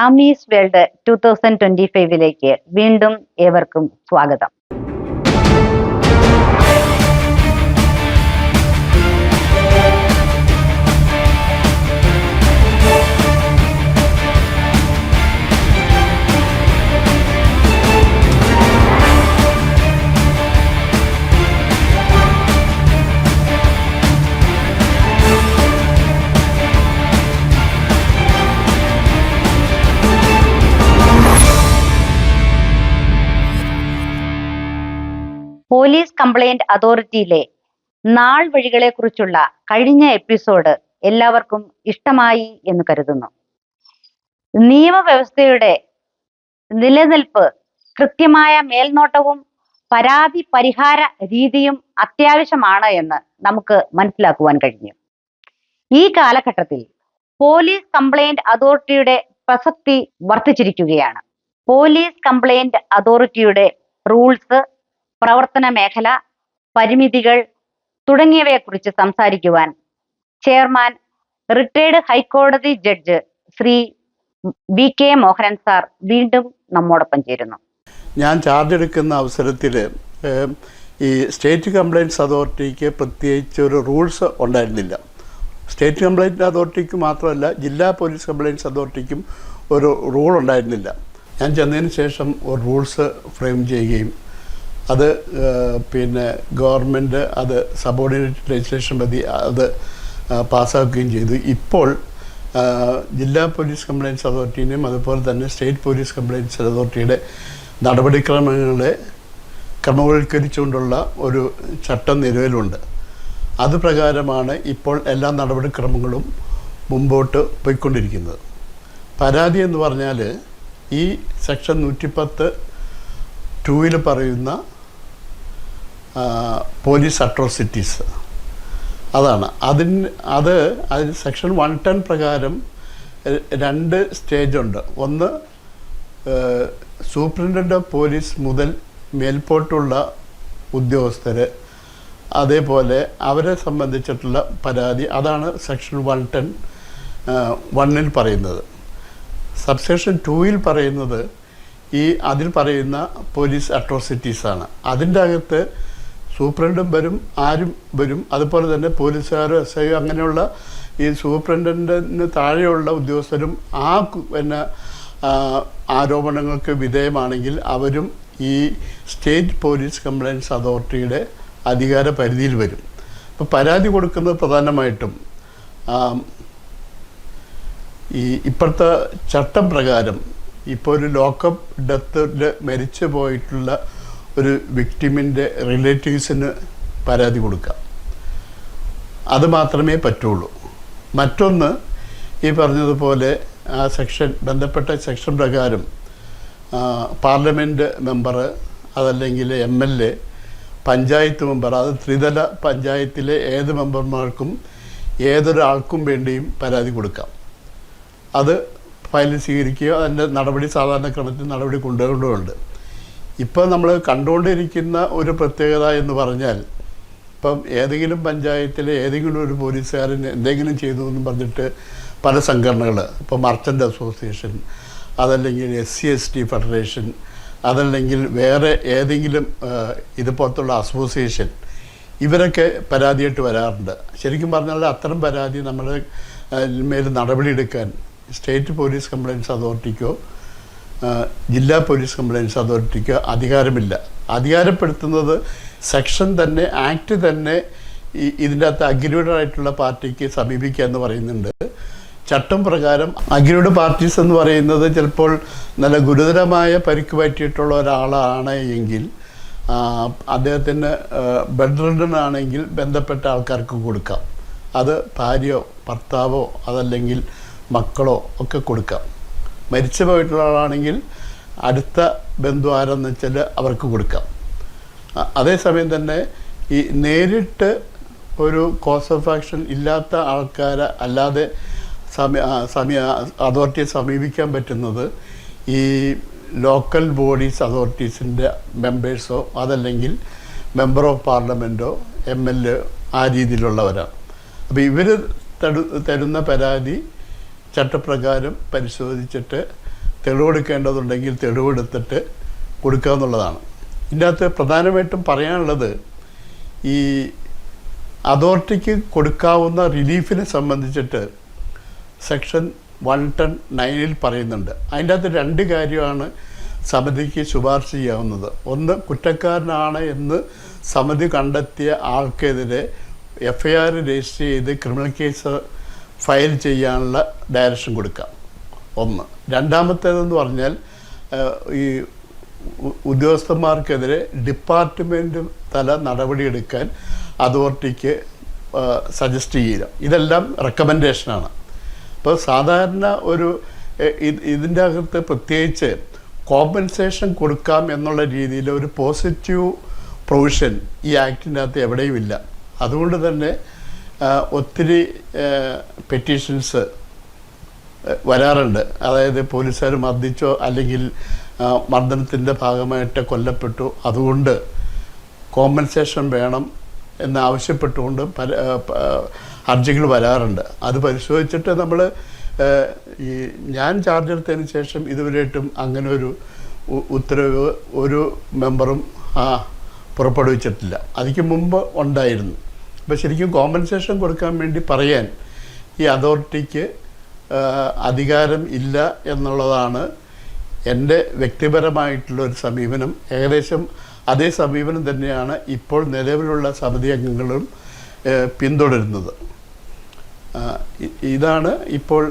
Ami's world two thousand twenty ഫൈവിലേക്ക് വീണ്ടും ഏവർക്കും സ്വാഗതം. പോലീസ് കംപ്ലൈന്റ് അതോറിറ്റിയിലെ നാൾ വഴികളെ കുറിച്ചുള്ള കഴിഞ്ഞ എപ്പിസോഡ് എല്ലാവർക്കും ഇഷ്ടമായി എന്ന് കരുതുന്നു. നിയമവ്യവസ്ഥയുടെ നിലനിൽപ്പ് കൃത്യമായ മേൽനോട്ടവും പരാതി പരിഹാര രീതിയും അത്യാവശ്യമാണ് എന്ന് നമുക്ക് മനസ്സിലാക്കുവാൻ കഴിഞ്ഞു. ഈ കാലഘട്ടത്തിൽ പോലീസ് കംപ്ലൈന്റ് അതോറിറ്റിയുടെ പ്രസക്തി വർദ്ധിച്ചിരിക്കുകയാണ്. പോലീസ് കംപ്ലൈന്റ് അതോറിറ്റിയുടെ റൂൾസ് പ്രവർത്തന മേഖല പരിമിതികൾ തുടങ്ങിയവയെക്കുറിച്ച് സംസാരിക്കുവാൻ ചെയർമാൻ റിട്ടയർഡ് ഹൈക്കോടതി judge Shri V K Mohanan sir വീണ്ടും നമ്മോടൊപ്പം ചേരുന്നു. ഞാൻ ചാർജ് എടുക്കുന്ന അവസരത്തിൽ ഈ സ്റ്റേറ്റ് കംപ്ലയിൻസ് അതോറിറ്റിക്ക് പ്രത്യേകിച്ച് ഒരു റൂൾസ് ഉണ്ടായിരുന്നില്ല. സ്റ്റേറ്റ് കംപ്ലയിന്റ് അതോറിറ്റിക്ക് മാത്രമല്ല ജില്ലാ പോലീസ് കംപ്ലയിൻസ് അതോറിറ്റിക്കും ഒരു റൂൾ ഉണ്ടായിരുന്നില്ല. ഞാൻ ചെന്നതിന് ശേഷം ഒരു റൂൾസ് ഫ്രെയിം ചെയ്യുകയും അത് പിന്നെ ഗവൺമെന്റ് അത് സബോർഡിനേറ്റ് ലെജിസ്ലേഷൻ പ്രതി അത് പാസ്സാക്കുകയും ചെയ്തു. ഇപ്പോൾ ജില്ലാ പോലീസ് കംപ്ലയിൻസ് അതോറിറ്റിയുടെയും അതുപോലെ തന്നെ സ്റ്റേറ്റ് പോലീസ് കംപ്ലയിൻസ് അതോറിറ്റിയുടെ നടപടിക്രമങ്ങളെ ക്രമവൽക്കരിച്ചുകൊണ്ടുള്ള ഒരു ചട്ടം നിലവിലുണ്ട്. അത് പ്രകാരമാണ് ഇപ്പോൾ എല്ലാ നടപടിക്രമങ്ങളും മുമ്പോട്ട് പോയിക്കൊണ്ടിരിക്കുന്നത്. പരാതി എന്ന് പറഞ്ഞാൽ ഈ സെക്ഷൻ നൂറ്റിപ്പത്ത് ടൂവിൽ പറയുന്ന പോലീസ് അട്രോസിറ്റീസ് അതാണ്. അതിന് അത് അതിന് സെക്ഷൻ വൺ ടെൻ പ്രകാരം രണ്ട് സ്റ്റേജുണ്ട് ഒന്ന് സൂപ്രണ്ടന്റ് ഓഫ് പോലീസ് മുതൽ മേൽപോട്ടുള്ള ഉദ്യോഗസ്ഥർ അതേപോലെ അവരെ സംബന്ധിച്ചിട്ടുള്ള പരാതി. അതാണ് സെക്ഷൻ വൺ ടെൻ വണ്ണിൽ പറയുന്നത്. സബ്സെക്ഷൻ ടൂവിൽ പറയുന്നത് ഈ അതിൽ പറയുന്ന പോലീസ് അട്രോസിറ്റീസാണ് അതിന്റെ അകത്ത് സൂപ്രണ്ടും വരും ആരും വരും. അതുപോലെ തന്നെ പോലീസുകാരോ എസ് ഐ അങ്ങനെയുള്ള ഈ സൂപ്രണ്ടിന് താഴെയുള്ള ഉദ്യോഗസ്ഥരും ആ പിന്നെ ആരോപണങ്ങൾക്ക് വിധേയമാണെങ്കിൽ അവരും ഈ സ്റ്റേറ്റ് പോലീസ് കംപ്ലയൻസ് അതോറിറ്റിയുടെ അധികാര പരിധിയിൽ വരും. അപ്പോൾ പരാതി കൊടുക്കുന്നത് പ്രധാനമായിട്ടും ഈ ഇപ്പോഴത്തെ ചട്ടം പ്രകാരം ഇപ്പോൾ ഒരു ലോക്കപ്പ് ഡെത്തിൽ മരിച്ചു പോയിട്ടുള്ള ഒരു വിക്ടിമിന്റെ റിലേറ്റീവ്സിന് പരാതി കൊടുക്കാം. അത് മാത്രമേ പറ്റുള്ളൂ. മറ്റൊന്ന് ഈ പറഞ്ഞതുപോലെ ആ സെക്ഷൻ ബന്ധപ്പെട്ട സെക്ഷൻ പ്രകാരം പാർലമെന്റ് മെമ്പർ അതല്ലെങ്കിൽ M L A panchayat member അത് ത്രിതല പഞ്ചായത്തിലെ ഏത് മെമ്പർമാർക്കും ഏതൊരാൾക്കും വേണ്ടിയും പരാതി കൊടുക്കാം. അത് ഫയൽ സ്വീകരിക്കുകയോ അതിന്റെ നടപടി സാധാരണ ക്രമത്തിൽ നടപടി കൊണ്ടുകൊണ്ടുമുണ്ട് ഇപ്പോൾ നമ്മൾ കണ്ടുകൊണ്ടിരിക്കുന്ന ഒരു പ്രത്യേകത എന്ന് പറഞ്ഞാൽ ഇപ്പം ഏതെങ്കിലും പഞ്ചായത്തിലെ ഏതെങ്കിലും ഒരു പോലീസുകാരൻ എന്തെങ്കിലും ചെയ്തു എന്ന് പറഞ്ഞിട്ട് പല സംഘടനകൾ ഇപ്പോൾ മർച്ചന്റ് അസോസിയേഷൻ അതല്ലെങ്കിൽ S C S T federation അതല്ലെങ്കിൽ വേറെ ഏതെങ്കിലും ഇതുപോലത്തുള്ള അസോസിയേഷൻ ഇവരൊക്കെ പരാതിയായിട്ട് വരാറുണ്ട്. ശരിക്കും പറഞ്ഞാൽ അത്തരം പരാതി നമ്മുടെ മേൽ നടപടിയെടുക്കാൻ സ്റ്റേറ്റ് പോലീസ് കംപ്ലയിൻസ് അതോറിറ്റിക്കോ ജില്ലാ പോലീസ് കംപ്ലയിൻസ് അതോറിറ്റിക്ക് അധികാരമില്ല. അധികാരപ്പെടുത്തുന്നത് സെക്ഷൻ തന്നെ ആക്ട് തന്നെ ഇതിന്റെ അകത്ത് അഗ്രീഡ് ആയിട്ടുള്ള പാർട്ടിക്ക് സമീപിക്കുക എന്ന് പറയുന്നുണ്ട്. ചട്ടം പ്രകാരം അഗ്രീഡ് പാർട്ടീസ് എന്ന് പറയുന്നത് ചിലപ്പോൾ നല്ല ഗുരുതരമായ പരിക്ക് പറ്റിയിട്ടുള്ള ഒരാളാണ് എങ്കിൽ അദ്ദേഹത്തിന് ബെഡ് ആണെങ്കിൽ ബന്ധപ്പെട്ട ആൾക്കാർക്ക് കൊടുക്കാം. അത് ഭാര്യയോ ഭർത്താവോ അതല്ലെങ്കിൽ മക്കളോ ഒക്കെ കൊടുക്കാം. മരിച്ചു പോയിട്ടുള്ള ആളാണെങ്കിൽ അടുത്ത ബന്ധു ആരെന്ന് വെച്ചാൽ അവർക്ക് കൊടുക്കാം. അതേസമയം തന്നെ ഈ നേരിട്ട് ഒരു കോസ് ഓഫ് ആക്ഷൻ ഇല്ലാത്ത ആൾക്കാരെ അല്ലാതെ സമയ സമയ സമി അതോറിറ്റിയെ സമീപിക്കാൻ പറ്റുന്നത് ഈ ലോക്കൽ ബോഡീസ് അതോറിറ്റീസിന്റെ മെമ്പേഴ്സോ അതല്ലെങ്കിൽ മെമ്പർ ഓഫ് പാർലമെന്റോ എം എൽ എ ആ രീതിയിലുള്ളവരാണ്. അപ്പോൾ ഇവർ തരുന്ന പരാതി ചട്ടപ്രകാരം പരിശോധിച്ചിട്ട് തെളിവെടുക്കേണ്ടതുണ്ടെങ്കിൽ തെളിവെടുത്തിട്ട് കൊടുക്കുക എന്നുള്ളതാണ് ഇതിനകത്ത് പ്രധാനമായിട്ടും പറയാനുള്ളത് ഈ അതോറിറ്റിക്ക് കൊടുക്കാവുന്ന റിലീഫിനെ സംബന്ധിച്ചിട്ട് സെക്ഷൻ വൺ ടെൻ നയനിൽ പറയുന്നുണ്ട്. അതിന്റെ അകത്ത് രണ്ട് കാര്യമാണ് സമിതിക്ക് ശുപാർശ ചെയ്യാവുന്നത്. ഒന്ന് കുറ്റക്കാരനാണ് എന്ന് സമിതി കണ്ടെത്തിയ ആൾക്കെതിരെ എഫ്ഐആർ രജിസ്റ്റർ ചെയ്ത് ക്രിമിനൽ കേസ് ഫയൽ ചെയ്യാനുള്ള ഡയറക്ഷൻ കൊടുക്കാം. ഒന്ന്. രണ്ടാമത്തേതെന്ന് പറഞ്ഞാൽ ഈ ഉദ്യോഗസ്ഥന്മാർക്കെതിരെ ഡിപ്പാർട്ട്മെന്റ് തല നടപടിയെടുക്കാൻ അതോറിറ്റിക്ക് സജസ്റ്റ് ചെയ്യുക. ഇതെല്ലാം റെക്കമെൻഡേഷനാണ് അപ്പോൾ സാധാരണ ഒരു ഇതിന്റെ അകത്ത് പ്രത്യേകിച്ച് കോമ്പൻസേഷൻ കൊടുക്കാം എന്നുള്ള രീതിയിൽ ഒരു പോസിറ്റീവ് പ്രൊവിഷൻ ഈ ആക്ടിന്റെ അകത്ത് എവിടെയും ഇല്ല. അതുകൊണ്ട് തന്നെ ഒത്തിരി പെറ്റീഷൻസ് വരാറുണ്ട്. അതായത് പോലീസുകാർ മർദ്ദിച്ചോ അല്ലെങ്കിൽ മർദ്ദനത്തിന്റെ ഭാഗമായിട്ട് കൊല്ലപ്പെട്ടു. അതുകൊണ്ട് കോമ്പൻസേഷൻ വേണം എന്നാവശ്യപ്പെട്ടുകൊണ്ട് പല ഹർജികൾ വരാറുണ്ട്. അത് പരിശോധിച്ചിട്ട് നമ്മൾ ഈ ഞാൻ ചാർജ് എടുത്തതിന് ശേഷം ഇതുവരെയായിട്ടും അങ്ങനെ ഒരു ഉത്തരവ് ഒരു മെമ്പറും പുറപ്പെടുവിച്ചിട്ടില്ല. അതിക്ക് മുമ്പ് ഉണ്ടായിരുന്നു. അപ്പോൾ ശരിക്കും കോമ്പൻസേഷൻ കൊടുക്കാൻ വേണ്ടി പറയാൻ ഈ അതോറിറ്റിക്ക് അധികാരം ഇല്ല എന്നുള്ളതാണ് എന്റെ വ്യക്തിപരമായിട്ടുള്ള ഒരു സമീപനം. ഏകദേശം അതേ സമീപനം തന്നെയാണ് ഇപ്പോൾ നിലവിലുള്ള സമിതി അംഗങ്ങളും പിന്തുടരുന്നത്. ഇതാണ് ഇപ്പോൾ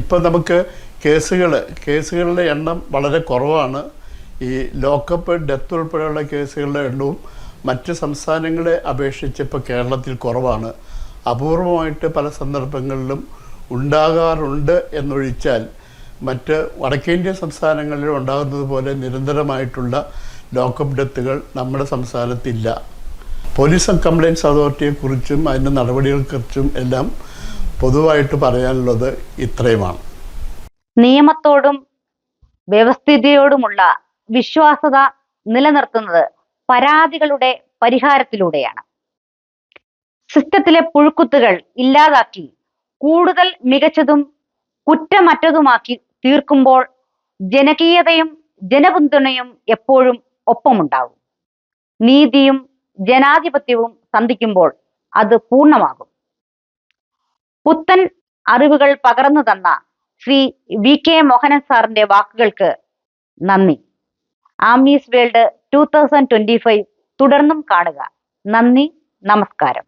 ഇപ്പോൾ നമുക്ക് കേസുകൾ കേസുകളുടെ എണ്ണം വളരെ കുറവാണ്. ഈ ലോക്കപ്പ് ഡെത്ത് ഉൾപ്പെടെയുള്ള കേസുകളുടെ എണ്ണവും മറ്റ് സംസ്ഥാനങ്ങളെ അപേക്ഷിച്ച് ഇപ്പോൾ കേരളത്തിൽ കുറവാണ്. അപൂർവമായിട്ട് പല സന്ദർഭങ്ങളിലും ഉണ്ടാകാറുണ്ട് എന്നൊഴിച്ചാൽ മറ്റ് വടക്കേന്ത്യ സംസ്ഥാനങ്ങളിൽ ഉണ്ടാകുന്നത് പോലെ നിരന്തരമായിട്ടുള്ള ലോക്കപ്പ് ഡെത്തുകൾ നമ്മുടെ സംസ്ഥാനത്തില്ല. പോലീസ് കംപ്ലയിൻസ് അതോറിറ്റിയെക്കുറിച്ചും അതിന്റെ നടപടികളെക്കുറിച്ചും എല്ലാം പൊതുവായിട്ട് പറയാനുള്ളത് ഇത്രയുമാണ്. നിയമത്തോടും വ്യവസ്ഥിതിയോടുമുള്ള വിശ്വാസത നിലനിർത്തുന്നത് പരാതികളുടെ പരിഹാരത്തിലൂടെയാണ്. സിസ്റ്റത്തിലെ പുഴുക്കുത്തുകൾ ഇല്ലാതാക്കി കൂടുതൽ മികച്ചതും കുറ്റമറ്റതുമാക്കി തീർക്കുമ്പോൾ ജനകീയതയും ജനപിന്തുണയും എപ്പോഴും ഒപ്പമുണ്ടാകും. നീതിയും ജനാധിപത്യവും സന്ധിക്കുമ്പോൾ അത് പൂർണമാകും. പുത്തൻ അറിവുകൾ പകർന്നു തന്ന ശ്രീ വി കെ മോഹനൻ സാറിന്റെ വാക്കുകൾക്ക് നന്ദി. Ami's world two thousand twenty five തുടർന്നും കാണുക. നന്ദി നമസ്കാരം.